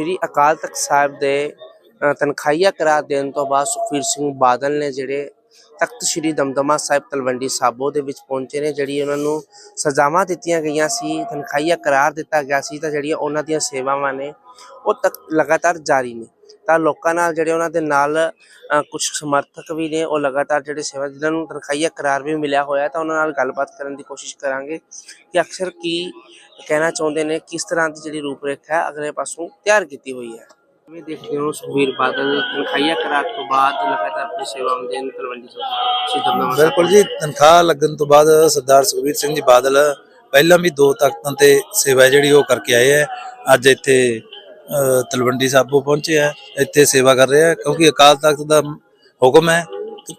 ਸ਼੍ਰੀ ਅਕਾਲ ਤਖਤ ਸਾਹਿਬ ਦੇ ਅ, ਤਨਖਾਹੀਆ ਕਰਾਰ ਦੇਣ ਤੋਂ ਬਾਅਦ ਸੁਖਵੀਰ ਸਿੰਘ ਬਾਦਲ ਨੇ ਜਿਹੜੇ ਤਖਤ ਸ਼੍ਰੀ ਦਮਦਮਾ ਸਾਹਿਬ ਤਲਵੰਡੀ ਸਾਬੋ ਦੇ ਵਿੱਚ ਪਹੁੰਚੇ ਨੇ ਜਿਹੜੀ ਉਹਨਾਂ ਨੂੰ ਸਜ਼ਾਵਾਂ ਦਿੱਤੀਆਂ ਗਈਆਂ ਸੀ ਤਨਖਾਹੀਆ ਕਰਾਰ ਦਿੱਤਾ ਗਿਆ ਸੀ ਤਾਂ ਜਿਹੜੀਆਂ ਉਹਨਾਂ ਦੀਆਂ ਸੇਵਾਵਾਂ ਨੇ ਉਹ ਤੱਕ ਲਗਾਤਾਰ ਜਾਰੀ ਨੇ। ਤਾਂ ਲੋਕਾਂ ਨਾਲ ਜਿਹੜੇ ਉਹਨਾਂ ਦੇ ਨਾਲ ਕੁਝ ਸਮਰਥਕ ਵੀ ਨੇ ਉਹ ਲਗਾਤਾਰ ਜਿਹੜੇ ਸੇਵਾ ਜਿਨ੍ਹਾਂ ਨੂੰ ਤਨਖਾਹੀਆ ਕਰਾਰ ਵੀ ਮਿਲਿਆ ਹੋਇਆ ਤਾਂ ਉਹਨਾਂ ਨਾਲ ਗੱਲਬਾਤ ਕਰਨ ਦੀ ਕੋਸ਼ਿਸ਼ ਕਰਾਂਗੇ ਕਿ ਅਕਸਰ ਕੀ ਕਹਿਣਾ ਚਾਹੁੰਦੇ ਨੇ ਕਿਸ ਤਰ੍ਹਾਂ ਦੀ ਜਿਹੜੀ ਰੂਪਰੇਖਾ ਹੈ ਅਗਲੇ ਪਾਸੋਂ ਤਿਆਰ ਕੀਤੀ ਹੋਈ ਹੈ। ਕਿਵੇਂ ਦੇਖਦੇ ਹੋ ਸੁਖਵੀਰ ਬਾਦਲ ਤਨਖਾਹੀਆ ਕਰਾਰ ਤੋਂ ਬਾਅਦ ਲਗਾਤਾਰ ਆਪਣੀ ਸੇਵਾਵਾਂ ਦੇਣ ਤਲਵੰਡੀ ਸਾਹਿਬ ਬਿਲਕੁਲ ਜੀ ਤਨਖਾਹ ਲੱਗਣ ਤੋਂ ਬਾਅਦ ਸਰਦਾਰ ਸੁਖਬੀਰ ਸਿੰਘ ਜੀ ਬਾਦਲ ਪਹਿਲਾਂ ਵੀ ਦੋ ਤਖਤਾਂ ਤੇ ਸੇਵਾ ਜਿਹੜੀ ਉਹ ਕਰਕੇ ਆਏ ਹੈ ਅੱਜ ਇੱਥੇ ਤਲਵੰਡੀ ਸਾਬੋ ਪਹੁੰਚੇ ਹੈ ਇੱਥੇ ਸੇਵਾ ਕਰ ਰਹੇ ਹੈ ਕਿਉਂਕਿ ਅਕਾਲ ਤਖਤ ਦਾ ਹੁਕਮ ਹੈ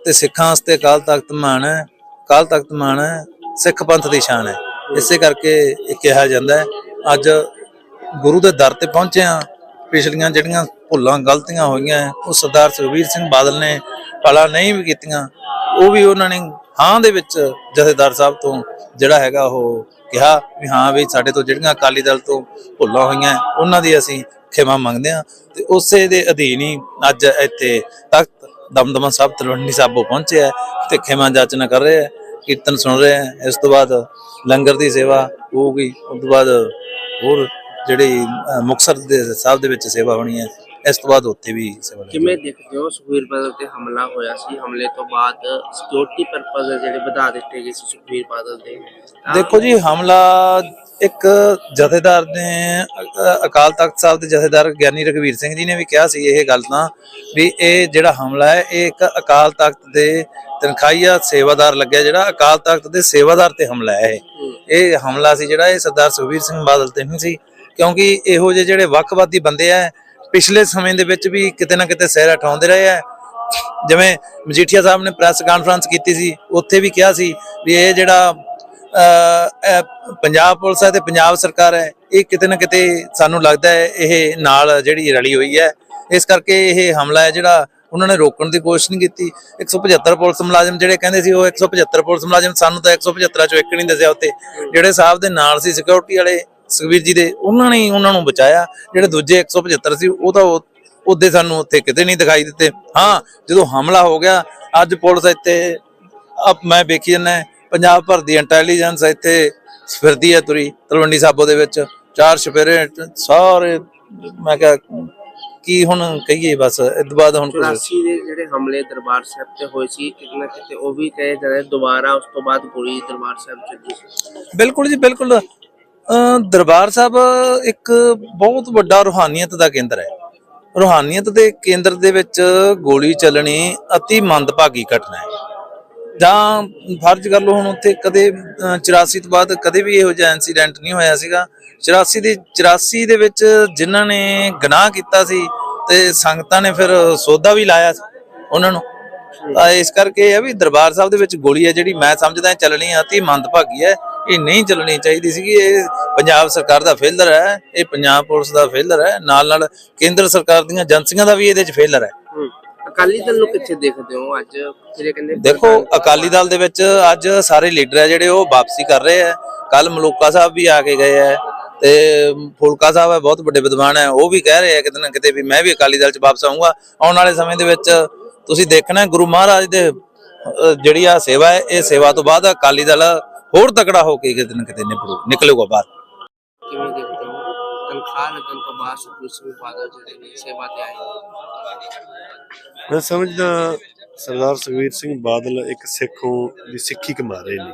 ਤੇ ਸਿੱਖਾਂ ਵਾਸਤੇ ਅਕਾਲ ਤਖਤ ਮਾਣ ਹੈ, ਅਕਾਲ ਤਖਤ ਮਾਣ ਹੈ, ਸਿੱਖ ਪੰਥ ਦੀ ਸ਼ਾਨ ਹੈ। ਇਸੇ ਕਰਕੇ ਇਹ ਕਿਹਾ ਜਾਂਦਾ ਹੈ, ਅੱਜ ਗੁਰੂ ਦੇ ਦਰ ਤੇ ਪਹੁੰਚੇ ਆ ਪਿਛਲੀਆਂ ਜਿਹੜੀਆਂ ਭੁੱਲਾਂ ਗਲਤੀਆਂ ਹੋਈਆਂ ਉਹ ਸਰਦਾਰ ਸੁਖਬੀਰ ਸਿੰਘ ਬਾਦਲ ਨੇ ਭਲਾ ਨਹੀਂ ਵੀ ਕੀਤੀਆਂ, ਉਹ ਵੀ ਉਹਨਾਂ ਨੇ ਹਾਂ ਦੇ ਵਿੱਚ ਜਥੇਦਾਰ ਸਾਹਿਬ ਤੋਂ ਜਿਹੜਾ ਹੈਗਾ ਉਹ ਕਿਹਾ ਵੀ ਹਾਂ ਵੀ ਸਾਡੇ ਤੋਂ ਜਿਹੜੀਆਂ ਅਕਾਲੀ ਦਲ ਤੋਂ ਭੁੱਲਾਂ ਹੋਈਆਂ ਉਹਨਾਂ ਦੀ ਅਸੀਂ ਖਿਮਾ ਮੰਗਦੇ ਹਾਂ ਤੇ ਉਸੇ ਦੇ ਅਧੀਨ ਹੀ ਅੱਜ ਇੱਥੇ ਤਖਤ ਦਮਦਮਾ ਸਾਹਿਬ ਤਲਵੰਡੀ ਸਾਬੋ ਪਹੁੰਚੇ ਹੈ ਤੇ ਖਿਮਾ ਜਾਚਨਾ ਕਰ ਰਹੇ ਹੈ ਕੀਰਤਨ ਸੁਣ ਰਹੇ ਹੈ ਇਸ ਤੋਂ ਬਾਅਦ ਲੰਗਰ ਦੀ ਸੇਵਾ ਹੋਊਗੀ ਉਸ ਤੋਂ ਬਾਅਦ ਹੋਰ ਜਿਹੜੀ ਅ, ਮੁਕਤਸਰ ਦੇ ਸਾਹਿਬ ਦੇ ਵਿੱਚ ਸੇਵਾ ਹੋਣੀ ਹੈ ਇਸ ਤੋਂ ਬਾਅਦ ਉੱਥੇ ਵੀ ਸੇਵਾ ਕਿਵੇਂ ਦੇਖਦੇ ਹੋ ਸੁਖਵੀਰ ਬਾਦਲ ਤੇ ਹਮਲਾ ਹੋਇਆ ਸੀ? ਹਮਲੇ ਤੋਂ ਬਾਅਦ ਸਿਕਿਉਰਿਟੀ ਪਰਪਸ ਜਿਹੜੇ ਵਧਾ ਦਿੱਤੇ ਗਏ ਸੀ ਸੁਖਵੀਰ ਬਾਦਲ ਦੇ? ਦੇਖੋ ਜੀ ਹਮਲਾ ਇੱਕ ਜਥੇਦਾਰ ਨੇ ਅਕਾਲ ਤਖਤ ਸਾਹਿਬ ਦੇ ਜਥੇਦਾਰ ਗਿਆਨੀ ਰਘਵੀਰ ਸਿੰਘ ਜੀ ਨੇ ਵੀ ਕਿਹਾ ਸੀ ਇਹ ਗੱਲ ਤਾਂ ਵੀ ਇਹ ਜਿਹੜਾ ਹਮਲਾ ਹੈ, ਇਹ ਇੱਕ ਅਕਾਲ ਤਖਤ ਦੇ ਤਨਖਾਹੀਆ ਸੇਵਾਦਾਰ ਲੱਗਿਆ ਜਿਹੜਾ ਅਕਾਲ ਤਖਤ ਦੇ ਸੇਵਾਦਾਰ ਤੇ ਹਮਲਾ ਹੈ ਇਹ। ਇਹ ਹਮਲਾ ਸੀ ਜਿਹੜਾ, ਇਹ ਸਰਦਾਰ ਸੁਖਬੀਰ ਸਿੰਘ ਬਾਦਲ ਤੇ ਨਹੀਂ ਸੀ, ਕਿਉਂਕਿ ਇਹੋ ਜਿਹੇ ਜਿਹੜੇ ਵੱਖਵਾਦੀ ਬੰਦੇ ਆ, ਪਿਛਲੇ ਸਮੇਂ ਦੇ ਵਿੱਚ ਵੀ ਕਿਤੇ ਨਾ ਕਿਤੇ ਸਿਰ ਉਠਾਉਂਦੇ ਰਹੇ ਆ। ਜਿਵੇਂ ਮਜੀਠੀਆ ਸਾਹਿਬ ਨੇ ਪ੍ਰੈਸ ਕਾਨਫਰੰਸ ਕੀਤੀ ਸੀ, ਉੱਥੇ ਵੀ ਕਿਹਾ ਸੀ ਵੀ ਇਹ ਜਿਹੜਾ ਪੰਜਾਬ ਪੁਲਿਸ ਹੈ ਤੇ ਪੰਜਾਬ ਸਰਕਾਰ ਹੈ, ਇਹ ਕਿਤੇ ਨਾ ਕਿਤੇ ਸਾਨੂੰ ਲੱਗਦਾ ਹੈ ਇਹ ਨਾਲ ਜਿਹੜੀ ਰਲੀ ਹੋਈ ਹੈ। ਇਸ ਕਰਕੇ ਇਹ ਹਮਲਾ ਹੈ ਜਿਹੜਾ ਉਹਨਾਂ ਨੇ ਰੋਕਣ ਦੀ ਕੋਸ਼ਿਸ਼ ਨਹੀਂ ਕੀਤੀ। 175 ਪੁਲਿਸ ਮੁਲਾਜ਼ਮ ਜਿਹੜੇ ਕਹਿੰਦੇ ਸੀ ਉਹ 175 ਪੁਲਿਸ ਮੁਲਾਜ਼ਮ ਸਾਨੂੰ ਤਾਂ 175 ਚੋਂ ਇੱਕ ਨਹੀਂ ਦੱਸਿਆ ਉੱਤੇ ਜਿਹੜੇ ਸਾਹਿਬ ਦੇ ਨਾਲ ਸੀ ਸਿਕਿਉਰਿਟੀ ਵਾਲੇ ਸੁਖਵੀਰ ਜੀ ਦੇ, ਉਹਨਾਂ ਨੇ ਉਹਨਾਂ ਨੂੰ ਬਚਾਇਆ। ਜਿਹੜੇ ਦੂਜੇ 175 ਸੀ ਉਹ ਤਾਂ ਉਹਦੇ ਸਾਨੂੰ ਉੱਥੇ ਕਿਤੇ ਨਹੀਂ ਦਿਖਾਈ ਦਿੱਤੇ। ਹਾਂ, ਜਦੋਂ ਹਮਲਾ ਹੋ ਗਿਆ, ਅੱਜ ਪੁਲਿਸ ਇੱਥੇ ਮੈਂ ਵੇਖੀ ਜਾਂਦਾ ਪੰਜਾਬ ਭਰ ਦੀ ਇੰਟੈਲੀਜੈਂਸ ਇੱਥੇ ਫਿਰਦੀ ਹੈ ਤੁਰੀ ਤਲਵੰਡੀ ਸਾਬੋ ਦੇ ਵਿੱਚ। ਚਾਰ ਛਪੇਰੇ ਸਾਰੇ ਮੈਂ ਕਿਹਾ ਕੀ ਹੁਣ ਕਹੀਏ ਬਸ ਤੋਂ ਬਾਅਦ ਹੁਣ ਕੁਛ 84 ਦੇ ਜਿਹੜੇ ਹਮਲੇ ਦਰਬਾਰ ਸਾਹਿਬ ਤੇ ਹੋਏ ਸੀ ਕਿਤੇ ਨਾ ਕਿਤੇ ਉਹ ਵੀ ਕਹੇ ਜਾਂਦੇ ਦੁਬਾਰਾ ਉਸ ਤੋਂ ਬਾਅਦ ਗੋਲੀ ਦਰਬਾਰ ਸਾਹਿਬ ਚੱਲੀ ਬਿਲਕੁਲ ਜੀ ਬਿਲਕੁਲ। ਦਰਬਾਰ ਸਾਹਿਬ ਇੱਕ ਬਹੁਤ ਵੱਡਾ ਰੂਹਾਨੀਅਤ ਦਾ ਕੇਂਦਰ ਹੈ। ਰੂਹਾਨੀਅਤ ਦੇ ਕੇਂਦਰ ਦੇ ਵਿੱਚ ਗੋਲੀ ਚੱਲਣੀ ਅਤੀ ਮੰਦਭਾਗੀ ਘਟਨਾ ਹੈ। ਜਾਂ ਫਰਜ਼ ਕਰ ਲਓ ਹੁਣ ਉੱਥੇ ਕਦੇ, ਅਹ 84 ਤੋਂ ਬਾਅਦ ਕਦੇ ਵੀ ਇਹੋ ਜਿਹਾ ਇਨਸੀਡੈਂਟ ਨਹੀਂ ਹੋਇਆ ਸੀਗਾ। 84 ਦੇ 84 ਦੇ ਵਿੱਚ ਜਿਨ੍ਹਾਂ ਨੇ ਗੁਨਾਹ ਕੀਤਾ ਸੀ ਤੇ ਸੰਗਤਾਂ ਨੇ ਫਿਰ ਸੋਧਾ ਵੀ ਲਾਇਆ ਸੀ ਉਹਨਾਂ ਨੂੰ। ਤਾਂ ਇਸ ਕਰਕੇ ਇਹ ਹੈ ਵੀ ਦਰਬਾਰ ਸਾਹਿਬ ਦੇ ਵਿੱਚ ਗੋਲੀ ਹੈ ਜਿਹੜੀ ਮੈਂ ਸਮਝਦਾ ਇਹ ਚੱਲਣੀ ਅਤੀ ਮੰਦਭਾਗੀ ਹੈ। ਇਹ ਨਹੀਂ ਚੱਲਣੀ ਚਾਹੀਦੀ ਸੀਗੀ, ਇਹ ਪੰਜਾਬ ਸਰਕਾਰ ਦਾ ਫੇਲਰ ਹੈ, ਇਹ ਪੰਜਾਬ ਪੁਲਿਸ ਦਾ ਫੇਲਰ ਹੈ। ਨਾਲ ਨਾਲ ਕੇਂਦਰ ਸਰਕਾਰ ਦੀਆਂ ਏਜੰਸੀਆਂ ਦਾ ਵੀ ਇਹਦੇ 'ਚ ਫੇਲਰ ਹੈ। ਅਕਾਲੀ ਦਲ ਨੂੰ ਕਿੱਥੇ ਦੇਖਦੇ ਹੋ ਅੱਜ? ਜਿਹੜੇ ਕਹਿੰਦੇ ਦੇਖੋ ਅਕਾਲੀ ਦਲ ਦੇ ਵਿੱਚ ਅੱਜ ਸਾਰੇ ਲੀਡਰ ਆ ਜਿਹੜੇ ਉਹ ਵਾਪਸੀ ਕਰ ਰਹੇ ਆ। ਕੱਲ ਮਲੂਕਾ ਸਾਹਿਬ ਵੀ ਆ ਕੇ ਗਏ ਆ ਤੇ ਫੁਲਕਾ ਸਾਹਿਬ ਹੈ ਬਹੁਤ ਵੱਡੇ ਵਿਦਵਾਨ ਹੈ ਉਹ ਵੀ ਕਹਿ ਰਹੇ ਆ ਕਿਤੇ ਨਾ ਕਿਤੇ ਵੀ ਮੈਂ ਵੀ ਅਕਾਲੀ ਦਲ 'ਚ ਵਾਪਸ ਆਉਂਗਾ ਆਉਣ ਵਾਲੇ ਸਮੇਂ ਦੇ ਵਿੱਚ ਤੁਸੀਂ ਦੇਖਣਾ ਗੁਰੂ ਮਹਾਰਾਜ ਦੇ ਜਿਹੜੀ ਆ ਸੇਵਾ ਹੈ ਇਹ ਸੇਵਾ ਤੋਂ ਬਾਅਦ ਅਕਾਲੀ ਦਲ ਹੋਰ ਤਕੜਾ ਹੋ ਕੇ ਕਿਤੇ ਨਾ ਕਿਤੇ ਨਿਕਲੂ ਨਿਕਲੂਗਾ ਬਾਹਰ। ਕਿਵੇਂ ਦੇਖਦੇ ਤਨਖਾਹ ਲੱਗਣ ਤੋਂ ਬਾਅਦ ਸੁਖਵੀਰ ਬਾਦਲ ਜਿਹੜੇ ਨੇ ਸੇਵਾ ਤੇ ਆਏ ਨੇ। ਮੈਂ ਸਮਝਦਾ ਸਰਦਾਰ ਸੁਖਵੀਰ ਸਿੰਘ ਬਾਦਲ ਇੱਕ ਸਿੱਖੋਂ ਦੀ ਸਿੱਖੀ ਕਮਾ ਰਹੇ ਨੇ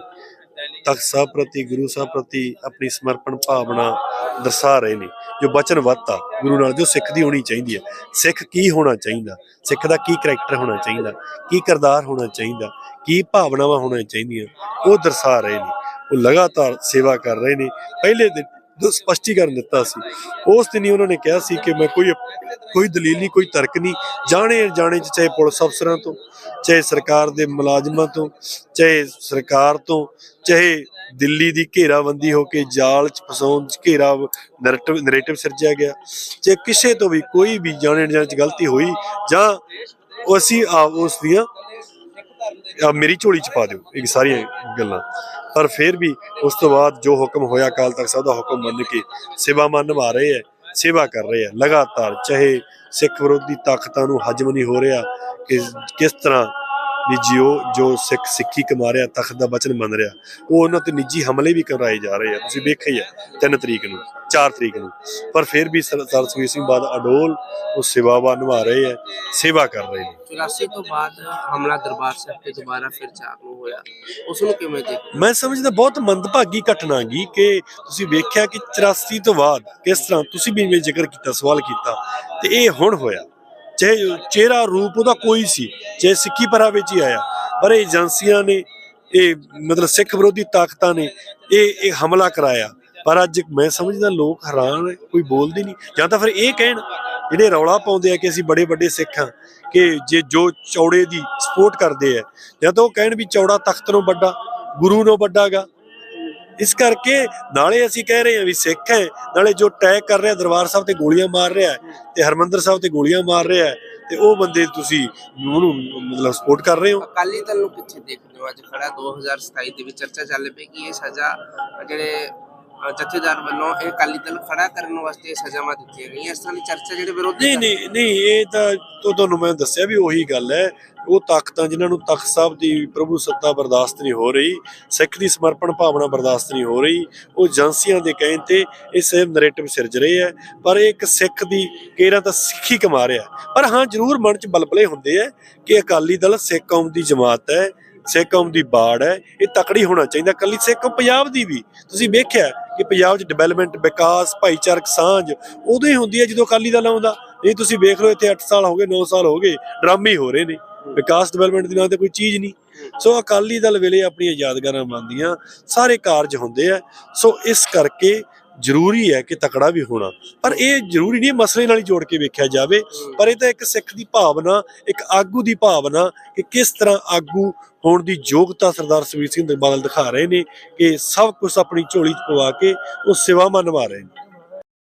ਤਖਤ ਸਾਹਿਬ ਪ੍ਰਤੀ ਗੁਰੂ ਸਾਹਿਬ ਪ੍ਰਤੀ ਆਪਣੀ ਸਮਰਪਣ ਭਾਵਨਾ ਦਰਸਾ ਰਹੇ ਨੇ ਜੋ ਬਚਨਬੱਧ ਆ ਗੁਰੂ ਨਾਲ ਜੋ ਸਿੱਖ ਦੀ ਹੋਣੀ ਚਾਹੀਦੀ ਹੈ ਸਿੱਖ ਕੀ ਹੋਣਾ ਚਾਹੀਦਾ ਸਿੱਖ ਦਾ ਕੀ ਕਰੈਕਟਰ ਹੋਣਾ ਚਾਹੀਦਾ ਕੀ ਕਿਰਦਾਰ ਹੋਣਾ ਚਾਹੀਦਾ ਕੀ ਭਾਵਨਾਵਾਂ ਹੋਣੀਆਂ ਚਾਹੀਦੀਆਂ ਉਹ ਦਰਸਾ ਰਹੇ ਨੇ ਉਹ ਲਗਾਤਾਰ ਸੇਵਾ ਕਰ ਰਹੇ ਨੇ ਪਹਿਲੇ ਦਿਨ ਸਪਸ਼ਟੀਕਰਨ ਦਿੱਤਾ ਸੀ। ਉਸ ਦਿਨ ਹੀ ਉਹਨਾਂ ਨੇ ਕਿਹਾ ਸੀ ਕਿ ਮੈਂ ਕੋਈ ਕੋਈ ਦਲੀਲ ਨਹੀਂ, ਕੋਈ ਤਰਕ ਨਹੀਂ। ਜਾਣੇ ਜਾਣੇ ਚ ਚਾਹੇ ਪੁਲਿਸ ਅਫਸਰਾਂ ਤੋਂ, ਚਾਹੇ ਸਰਕਾਰ ਦੇ ਮੁਲਾਜ਼ਮਾਂ ਤੋਂ, ਚਾਹੇ ਸਰਕਾਰ ਤੋਂ, ਚਾਹੇ ਦਿੱਲੀ ਦੀ ਘੇਰਾਬੰਦੀ ਹੋ ਕੇ ਜਾਲ ਚ ਫਸਾਉਣ ਚ ਘੇਰਾ ਨੈਰੇਟਿਵ ਨੈਰੇਟਿਵ ਸਿਰਜਿਆ ਗਿਆ। ਜੇ ਕਿਸੇ ਤੋਂ ਵੀ ਕੋਈ ਵੀ ਜਾਣੇ ਜਾਣੇ ਚ ਗਲਤੀ ਹੋਈ ਜਾਂ ਅਸੀਂ ਆ ਉਸ ਦੀਆਂ ਆ ਮੇਰੀ ਝੋਲੀ ਚ ਪਾ ਦਿਓ, ਇਹ ਸਾਰੀਆਂ ਗੱਲਾਂ। ਪਰ ਫਿਰ ਵੀ ਉਸ ਤੋਂ ਬਾਅਦ ਜੋ ਹੁਕਮ ਹੋਇਆ ਅਕਾਲ ਤਖਤ ਸਾਹਿਬ ਦਾ ਹੁਕਮ ਮੰਨ ਕੇ ਸੇਵਾਵਾਂ ਨਿਭਾ ਰਹੇ ਹੈ, ਸੇਵਾ ਕਰ ਰਹੇ ਹੈ। ਲਗਾਤਾਰ ਚਾਹੇ ਸਿੱਖ ਵਿਰੋਧੀ ਤਾਕਤਾਂ ਨੂੰ ਹਜਮ ਨਹੀਂ ਹੋ ਰਿਹਾ ਕਿ ਕਿਸ ਤਰ੍ਹਾਂ ਵੀ ਜਿਉ ਜੋ ਸਿੱਖ ਸਿੱਖੀ ਕਮਾ ਰਿਹਾ ਤਖਤ ਦਾ ਬਚਨ ਮੰਨ ਰਿਹਾ ਉਹ ਉਹਨਾਂ ਤੇ ਨਿੱਜੀ ਹਮਲੇ ਵੀ ਕਰਾਏ ਜਾ ਰਹੇ ਆ। ਤੁਸੀਂ ਵੇਖਿਆ ਹੀ 3 ਤਰੀਕ ਨੂੰ 4 ਤਰੀਕ ਨੂੰ। ਪਰ ਫਿਰ ਵੀ ਸਰ ਸਰ ਸੁਖਬੀਰ ਸਿੰਘ ਬਾਦ ਅਡੋਲ ਉਹ ਸੇਵਾਵਾਂ ਨਿਭਾ ਰਹੇ ਆ ਸੇਵਾ ਕਰ ਰਹੇ ਨੇ। 84 ਤੋਂ ਬਾਅਦ ਹਮਲਾ ਦਰਬਾਰ ਸਾਹਿਬ ਤੇ ਦੁਬਾਰਾ ਫਿਰ ਚਾਰ ਨੂੰ ਹੋਇਆ। ਉਸ ਨੂੰ ਕਿਵੇਂ ਦੇਖ ਮੈਂ ਸਮਝਦਾ ਬਹੁਤ ਮੰਦਭਾਗੀ ਘਟਨਾ ਗੀ ਕਿ ਤੁਸੀਂ ਵੇਖਿਆ ਕਿ 84 ਤੋਂ ਬਾਅਦ ਕਿਸ ਤਰ੍ਹਾਂ ਤੁਸੀਂ ਵੀ ਜ਼ਿਕਰ ਕੀਤਾ ਸਵਾਲ ਕੀਤਾ ਤੇ ਇਹ ਹੁਣ ਹੋਇਆ। ਚਾਹੇ ਚਿਹਰਾ ਰੂਪ ਉਹਦਾ ਕੋਈ ਸੀ ਚਾਹੇ ਸਿੱਖੀ ਪਰਾ ਵਿੱਚ ਹੀ ਆਇਆ, ਪਰ ਇਹ ਏਜੰਸੀਆਂ ਨੇ, ਇਹ ਮਤਲਬ ਸਿੱਖ ਵਿਰੋਧੀ ਤਾਕਤਾਂ ਨੇ, ਇਹ ਇਹ ਹਮਲਾ ਕਰਾਇਆ। ਪਰ ਅੱਜ ਮੈਂ ਸਮਝਦਾ ਲੋਕ ਹੈਰਾਨ ਕੋਈ ਬੋਲਦੇ ਨਹੀਂ। ਜਾਂ ਤਾਂ ਫਿਰ ਇਹ ਕਹਿਣ, ਜਿਹੜੇ ਰੌਲਾ ਪਾਉਂਦੇ ਆ ਕਿ ਅਸੀਂ ਬੜੇ ਵੱਡੇ ਸਿੱਖ ਹਾਂ, ਕਿ ਜੇ ਜੋ ਚੌੜੇ ਦੀ ਸਪੋਰਟ ਕਰਦੇ ਆ, ਜਾਂ ਤਾਂ ਉਹ ਕਹਿਣ ਵੀ ਚੌੜਾ ਤਖਤ ਨੂੰ ਵੱਡਾ, ਗੁਰੂ ਨੂੰ ਵੱਡਾਗਾ ਇਸ ਕਰਕੇ ਨਾਲੇ ਅਸੀਂ ਕਹਿ ਰਹੇ ਹਾਂ ਵੀ ਸਿੱਖ ਹੈ, ਨਾਲੇ ਜੋ ਅਟੈਕ ਕਰ ਰਿਹਾ, ਦਰਬਾਰ ਸਾਹਿਬ ਤੇ ਗੋਲੀਆਂ ਮਾਰ ਰਿਹਾ ਤੇ ਹਰਮੰਦਰ ਸਾਹਿਬ ਤੇ ਗੋਲੀਆਂ ਮਾਰ ਰਿਹਾ ਤੇ ਉਹ ਬੰਦੇ ਤੁਸੀਂ ਉਹਨੂੰ ਮਤਲਬ ਸਪੋਰਟ ਕਰ ਰਹੇ ਹੋ? ਅਕਾਲੀ ਦਲ ਨੂੰ ਕਿੱਥੇ ਦੇਖਦੇ ਹੋ, ਅੱਜ ਖੜਾ 2027 ਦੇ ਵਿੱਚ ਚਰਚਾ ਚੱਲ ਪਈ ਕਿ ਇਹ ਸਜ਼ਾ ਜਿਹੜੇ ਜਥੇਦਾਰ ਵੱਲੋਂ ਇਹ ਅਕਾਲੀ ਦਲ ਖੜਾ ਕਰਨ ਵਾਸਤੇ ਸਜ਼ਾਵਾਂ ਦਿੱਤੀਆਂ ਗਈਆਂ। ਇਸ ਤਰ੍ਹਾਂ ਦੀ ਚਰਚਾ ਜਿਹੜੇ ਵਿਰੋਧੀ ਨਹੀਂ ਨਹੀਂ ਨਹੀਂ ਇਹ ਤਾਂ ਤੋਂ ਤੁਹਾਨੂੰ ਮੈਂ ਦੱਸਿਆ ਵੀ ਉਹੀ ਗੱਲ ਹੈ। ਉਹ ਤਾਕਤਾਂ ਜਿਨ੍ਹਾਂ ਨੂੰ ਤਖਤ ਸਾਹਿਬ ਦੀ ਪ੍ਰਭੂ ਸੱਤਾ ਬਰਦਾਸ਼ਤ ਨਹੀਂ ਹੋ ਰਹੀ ਸਿੱਖ ਦੀ ਸਮਰਪਣ ਭਾਵਨਾ ਬਰਦਾਸ਼ਤ ਨਹੀਂ ਹੋ ਰਹੀ ਉਹ ਏਜੰਸੀਆਂ ਦੇ ਕਹਿਣ ਤੇ ਇਹ ਸੇਮ ਨੈਰੇਟਿਵ ਸਿਰਜ ਰਹੇ ਹੈ। ਪਰ ਇਹ ਇੱਕ ਸਿੱਖ ਦੀ ਕੇਰਾ ਤਾਂ ਸਿੱਖੀ ਕਮਾ ਰਿਹਾ ਪਰ ਹਾਂ ਜ਼ਰੂਰ ਮਨ 'ਚ ਬਲਬਲੇ ਹੁੰਦੇ ਆ ਕਿ ਅਕਾਲੀ ਦਲ ਸਿੱਖ ਕੌਮ ਦੀ ਜਮਾਤ ਹੈ ਸਿੱਖ ਕੌਮ ਦੀ ਬਾੜ ਹੈ ਇਹ ਤਕੜੀ ਹੋਣਾ ਚਾਹੀਦਾ। ਕੱਲੀ ਸਿੱਖ ਪੰਜਾਬ ਦੀ ਵੀ ਤੁਸੀਂ ਵੇਖਿਆ ਕਿ ਪੰਜਾਬ 'ਚ ਡਿਵੈਲਪਮੈਂਟ ਵਿਕਾਸ, ਭਾਈਚਾਰਕ ਸਾਂਝ ਉਦੋਂ ਹੀ ਹੁੰਦੀ ਹੈ ਜਦੋਂ ਅਕਾਲੀ ਦਲ ਆਉਂਦਾ। ਇਹ ਤੁਸੀਂ ਵੇਖ ਲਓ, ਇੱਥੇ 8 ਸਾਲ ਹੋ ਗਏ 9 ਸਾਲ ਹੋ ਗਏ, ਡਰਾਮੇ ਹੀ ਹੋ ਰਹੇ ਨੇ। ਵਿਕਾਸ ਡਿਵੈਲਪਮੈਂਟ ਦੀ ਨਾਂ ਤੇ ਕੋਈ ਚੀਜ਼ ਨਹੀਂ। ਸੋ ਅਕਾਲੀ ਦਲ ਵੇਲੇ ਆਪਣੀਆਂ ਯਾਦਗਾਰਾਂ ਬਣਦੀਆਂ, ਸਾਰੇ ਕਾਰਜ ਹੁੰਦੇ ਆ। ਸੋ ਇਸ ਕਰਕੇ ਜ਼ਰੂਰੀ ਹੈ ਕਿ ਤਕੜਾ ਵੀ ਹੋਣਾ। ਪਰ ਇਹ ਜ਼ਰੂਰੀ ਨਹੀਂ ਮਸਲੇ ਨਾਲ ਹੀ ਜੋੜ ਕੇ ਵੇਖਿਆ ਜਾਵੇ। ਪਰ ਇਹ ਤਾਂ ਇੱਕ ਸਿੱਖ ਦੀ ਭਾਵਨਾ, ਇੱਕ ਆਗੂ ਦੀ ਭਾਵਨਾ ਕਿ ਕਿਸ ਤਰ੍ਹਾਂ ਆਗੂ ਹੋਣ ਦੀ ਯੋਗਤਾ ਸਰਦਾਰ ਸੁਖਬੀਰ ਸਿੰਘ ਬਾਦਲ ਦਿਖਾ ਰਹੇ ਨੇ ਕਿ ਸਭ ਕੁਝ ਆਪਣੀ ਝੋਲੀ 'ਚ ਪਵਾ ਕੇ ਉਹ ਸੇਵਾਵਾਂ ਨਿਭਾ ਰਹੇ ਨੇ।